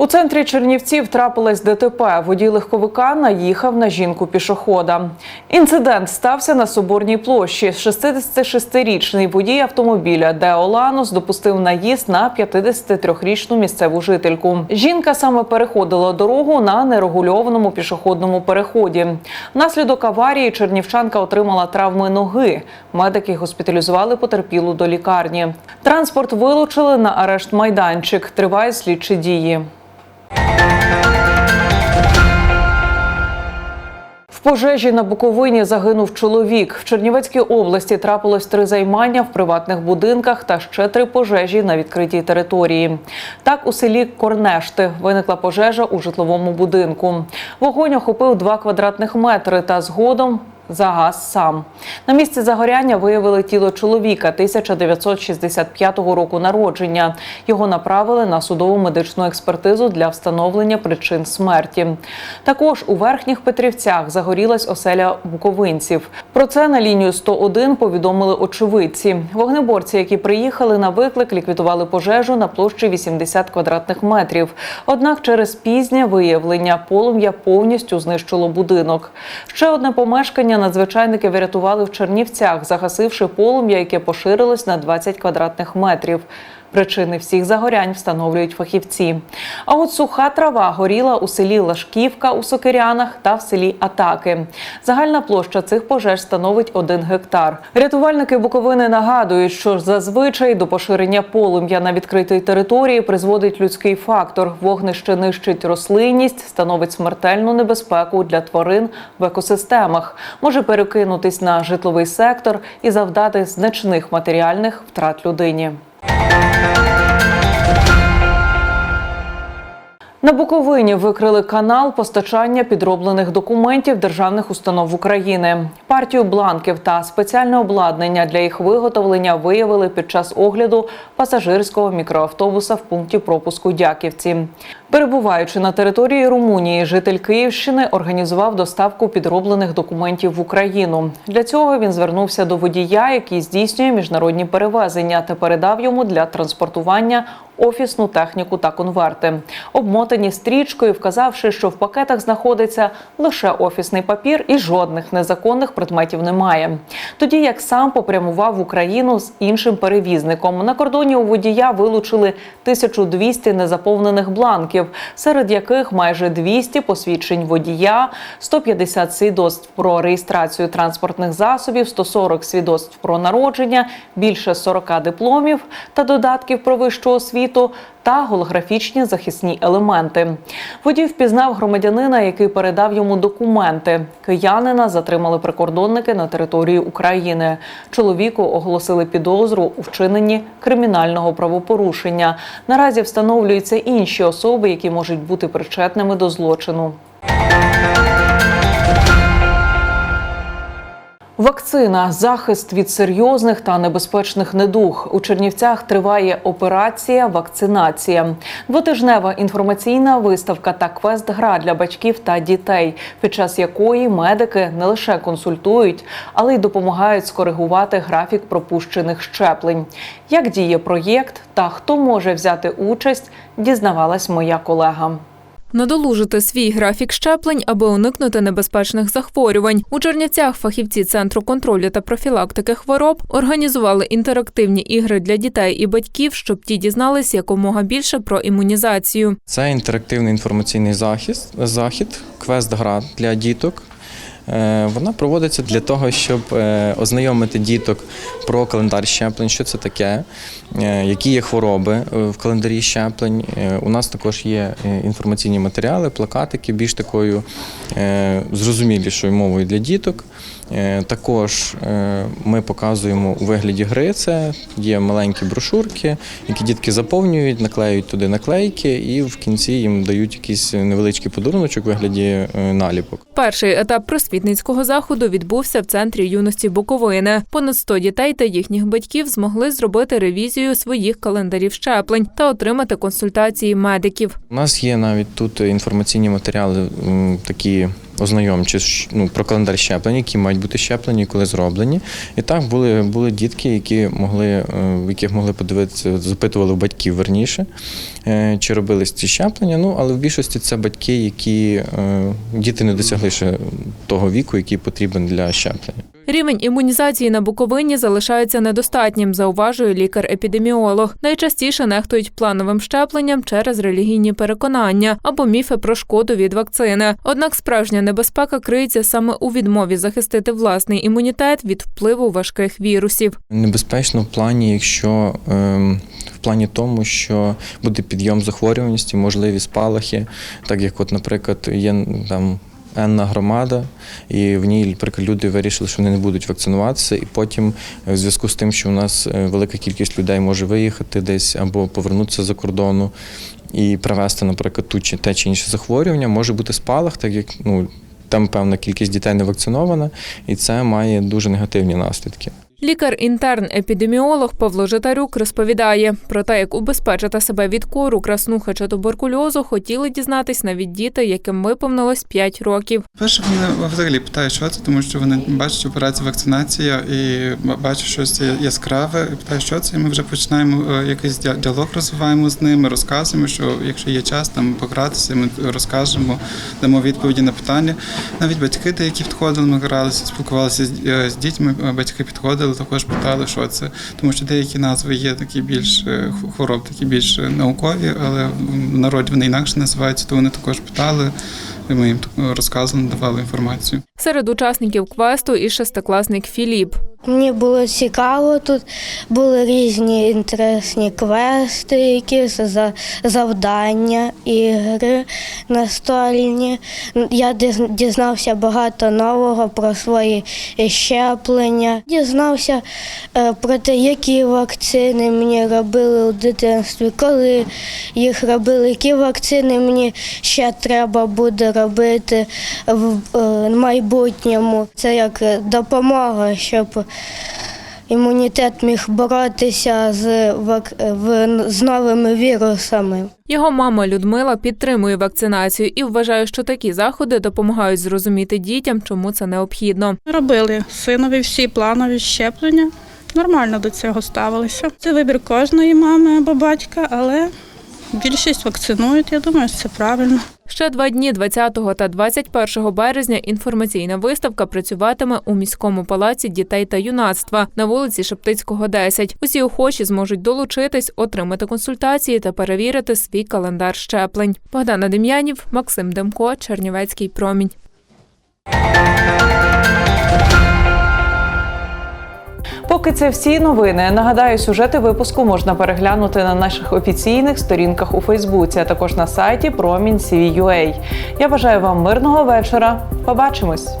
У центрі Чернівців трапилось ДТП. Водій легковика наїхав на жінку пішохода. Інцидент стався на Соборній площі. 66-річний водій автомобіля Део Ланос допустив наїзд на 53-річну місцеву жительку. Жінка саме переходила дорогу на нерегульованому пішохідному переході. Внаслідок аварії чернівчанка отримала травми ноги. Медики госпіталізували потерпілу до лікарні. Транспорт вилучили на арешт майданчик. Тривають слідчі дії. В пожежі на Буковині загинув чоловік. В Чернівецькій області трапилось три займання в приватних будинках та ще три пожежі на відкритій території. Так, у селі Корнешти виникла пожежа у житловому будинку. Вогонь охопив два квадратних метри та згодом загас сам. На місці загоряння виявили тіло чоловіка 1965 року народження. Його направили на судову медичну експертизу для встановлення причин смерті. Також у верхніх Петрівцях загорілась оселя буковинців. Про це на лінію 101 повідомили очевидці. Вогнеборці, які приїхали на виклик, ліквідували пожежу на площі 80 квадратних метрів. Однак через пізнє виявлення полум'я повністю знищило будинок. Ще одне помешкання надзвичайники врятували в Чернівцях, загасивши полум'я, яке поширилось на 20 квадратних метрів. Причини всіх загорянь встановлюють фахівці. А от суха трава горіла у селі Лашківка у Сокирянах та в селі Атаки. Загальна площа цих пожеж становить один гектар. Рятувальники Буковини нагадують, що зазвичай до поширення полум'я на відкритій території призводить людський фактор. Вогнище нищить рослинність, становить смертельну небезпеку для тварин в екосистемах, може перекинутись на житловий сектор і завдати значних матеріальних втрат людині. Thank you. На Буковині викрили канал постачання підроблених документів державних установ України. Партію бланків та спеціальне обладнання для їх виготовлення виявили під час огляду пасажирського мікроавтобуса в пункті пропуску Дяківці. Перебуваючи на території Румунії, житель Київщини організував доставку підроблених документів в Україну. Для цього він звернувся до водія, який здійснює міжнародні перевезення, та передав йому для транспортування офісну техніку та конверти, обмотані стрічкою, вказавши, що в пакетах знаходиться лише офісний папір і жодних незаконних предметів немає. Тоді як сам попрямував в Україну з іншим перевізником. На кордоні у водія вилучили 1200 незаповнених бланків, серед яких майже 200 посвідчень водія, 150 свідоцтв про реєстрацію транспортних засобів, 140 свідоцтв про народження, більше 40 дипломів та додатків про вищу освіту та голографічні захисні елементи. Водій впізнав громадянина, який передав йому документи. Киянина затримали прикордонники на території України. Чоловіку оголосили підозру у вчиненні кримінального правопорушення. Наразі встановлюються інші особи, які можуть бути причетними до злочину. Вакцина захист від серйозних та небезпечних недуг у Чернівцях триває операція вакцинація. Двотижнева інформаційна виставка та квест-гра для батьків та дітей, під час якої медики не лише консультують, але й допомагають скоригувати графік пропущених щеплень. Як діє проєкт та хто може взяти участь, дізнавалась моя колега. Надолужити свій графік щеплень, аби уникнути небезпечних захворювань. У Чернівцях фахівці Центру контролю та профілактики хвороб організували інтерактивні ігри для дітей і батьків, щоб ті дізнались якомога більше про імунізацію. Це інтерактивний інформаційний захист, захід, квест-гра для діток. Е, Вона проводиться для того, щоб е, ознайомити діток про календар щеплень, що це таке, е, які є хвороби в календарі щеплень. У нас також є інформаційні матеріали, плакатики, більш такою зрозумілішою мовою для діток. Е, Також е, ми показуємо у вигляді гри. Це є маленькі брошурки, які дітки заповнюють, наклеюють туди наклейки, і в кінці їм дають якийсь невеличкий подаруночок у вигляді е, наліпок. Перший етап просвітницького заходу відбувся в центрі юності Буковини. Понад 100 дітей та їхніх батьків змогли зробити ревізію своїх календарів щеплень та отримати консультації медиків. У нас є навіть тут інформаційні матеріали такі ознайомчі ну, про календар щеплень, які мають бути щеплені, коли зроблені. І так були, були дітки, які могли, е, в яких могли подивитися, запитували батьків верніше, е, чи робились ці щеплення. Ну, але в більшості це батьки, які е, діти не досягли ще того віку, який потрібен для щеплення. Рівень імунізації на Буковині залишається недостатнім, зауважує лікар-епідеміолог. Найчастіше нехтують плановим щепленням через релігійні переконання або міфи про шкоду від вакцини. Однак справжня небезпека криється саме у відмові захистити власний імунітет від впливу важких вірусів. Небезпечно в плані, якщо ем, в плані тому, що буде підйом захворюваності, можливі спалахи, так як, от, наприклад, є там. Енна громада, і в ній, люди вирішили, що вони не будуть вакцинуватися, і потім, е, в зв'язку з тим, що у нас е, велика кількість людей може виїхати десь або повернутися за кордону і привезти, наприклад, ту чи те чи інше захворювання, може бути спалах, так як ну там певна кількість дітей не вакцинована, і це має дуже негативні наслідки. Лікар-інтерн-епідеміолог Павло Житарюк розповідає про те, як убезпечити себе від кору, краснухи чи туберкульозу, хотіли дізнатись навіть діти, яким виповнилось 5 років. Перше, вони взагалі питають, що це, тому що вони бачать операцію вакцинація і бачать щось яскраве, і питають, що це. І ми вже починаємо е, якийсь діалог розвиваємо з ними, розказуємо, що якщо є час там погратися, ми розкажемо, дамо відповіді на питання. Навіть батьки деякі підходили, ми гралися, спілкувалися з, е, дітьми. е, Батьки підходили, також питали, що це, тому що деякі назви є такі більш е, хвороб, такі більш е, наукові, але в народі вони інакше називаються, то вони також питали. Ми їм розказували, давали інформацію. Серед учасників квесту і шестикласник Філіп. Мені було цікаво, тут були різні інтересні квести, якісь за- завдання, ігри настольні. Я дізнався багато нового про свої щеплення. Дізнався е, про те, які вакцини мені робили у дитинстві, коли їх робили, які вакцини мені ще треба буде робити в е, майбутньому. Це як допомога, щоб імунітет міг боротися з, вак... в... з новими вірусами. Його мама Людмила підтримує вакцинацію і вважає, що такі заходи допомагають зрозуміти дітям, чому це необхідно. Робили синові всі планові щеплення. Нормально до цього ставилися. Це вибір кожної мами або батька, але більшість вакцинують. Я думаю, це правильно. Ще два дні 20 та 21 березня інформаційна виставка працюватиме у міському палаці дітей та юнацтва на вулиці Шептицького, 10. Усі охочі зможуть долучитись, отримати консультації та перевірити свій календар щеплень. Богдана Дем'янів, Максим Демко, Чернівецький промінь. Поки це всі новини. Нагадаю, сюжети випуску можна переглянути на наших офіційних сторінках у Фейсбуці, а також на сайті Промінь.CVUA. Я бажаю вам мирного вечора. Побачимось.